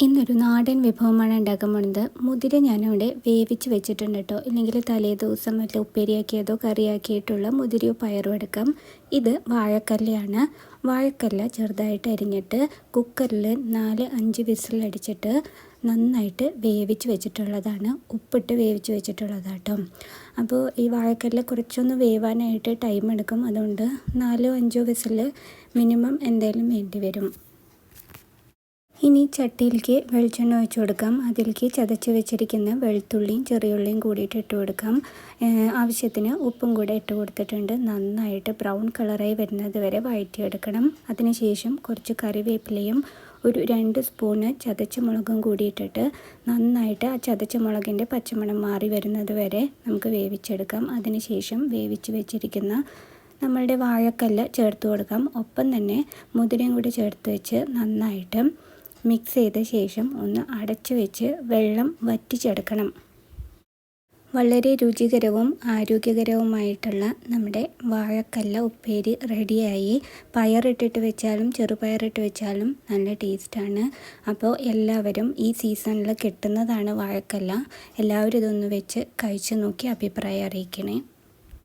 ഇന്നൊരു നാടൻ വിഭവമാണ് ഉണ്ടാക്കാൻ പോകുന്നത് മുതിര ഞാനിവിടെ വേവിച്ച് വെച്ചിട്ടുണ്ട് കേട്ടോ. ഇല്ലെങ്കിൽ തലേ ദിവസം വല്ല ഉപ്പേരിയാക്കിയതോ കറിയാക്കിയിട്ടുള്ള മുതിരയോ പയറും എടുക്കാം. ഇത് വാഴക്കല്ലയാണ്. വാഴക്കല്ല ചെറുതായിട്ട് അരിഞ്ഞിട്ട് കുക്കറിൽ നാല് അഞ്ച് വിസിലടിച്ചിട്ട് നന്നായിട്ട് വേവിച്ച് വെച്ചിട്ടുള്ളതാണ്. ഉപ്പിട്ട് വേവിച്ച് വെച്ചിട്ടുള്ളതാണ് കേട്ടോ. അപ്പോൾ ഈ വാഴക്കല്ല കുറച്ചൊന്ന് വേവാനായിട്ട് ടൈം എടുക്കും. അതുകൊണ്ട് നാലോ അഞ്ചോ വിസിൽ മിനിമം എന്തായാലും വേണ്ടി വരും ഇനി ചട്ടിയിലേക്ക് വെളിച്ചെണ്ണ ഒഴിച്ചു കൊടുക്കാം. അതിലേക്ക് ചതച്ച് വെച്ചിരിക്കുന്ന വെളുത്തുള്ളിയും ചെറിയുള്ളിയും കൂടിയിട്ട് ഇട്ട് കൊടുക്കാം. ആവശ്യത്തിന് ഉപ്പും കൂടെ ഇട്ട് കൊടുത്തിട്ടുണ്ട്. നന്നായിട്ട് ബ്രൗൺ കളറായി വരുന്നത് വരെ വഴറ്റിയെടുക്കണം. അതിനുശേഷം കുറച്ച് കറിവേപ്പിലയും ഒരു രണ്ട് സ്പൂണ് ചതച്ച മുളകും കൂടിയിട്ടിട്ട് നന്നായിട്ട് ആ ചതച്ച മുളകിന്റെ പച്ചമണം മാറി വരുന്നത് വരെ നമുക്ക് വേവിച്ചെടുക്കാം. അതിനുശേഷം വേവിച്ച് വെച്ചിരിക്കുന്ന നമ്മളുടെ വാഴക്കല്ല് ചേർത്ത് കൊടുക്കാം. ഒപ്പം തന്നെ മുതിരയും കൂടി ചേർത്ത് വെച്ച് നന്നായിട്ട് മിക്സ് ചെയ്ത ശേഷം ഒന്ന് അടച്ചു വെച്ച് വെള്ളം വറ്റിച്ചെടുക്കണം. വളരെ രുചികരവും ആരോഗ്യകരവുമായിട്ടുള്ള നമ്മുടെ വാഴക്കല്ല ഉപ്പേരി റെഡിയായി. പയറിട്ടിട്ട് വെച്ചാലും ചെറുപയറിട്ട് വെച്ചാലും നല്ല ടേസ്റ്റാണ്. അപ്പോൾ എല്ലാവരും ഈ സീസണിൽ കിട്ടുന്നതാണ് വാഴക്കല്ല. എല്ലാവരും ഇതൊന്ന് വെച്ച് കഴിച്ചു നോക്കി അഭിപ്രായം അറിയിക്കണേ.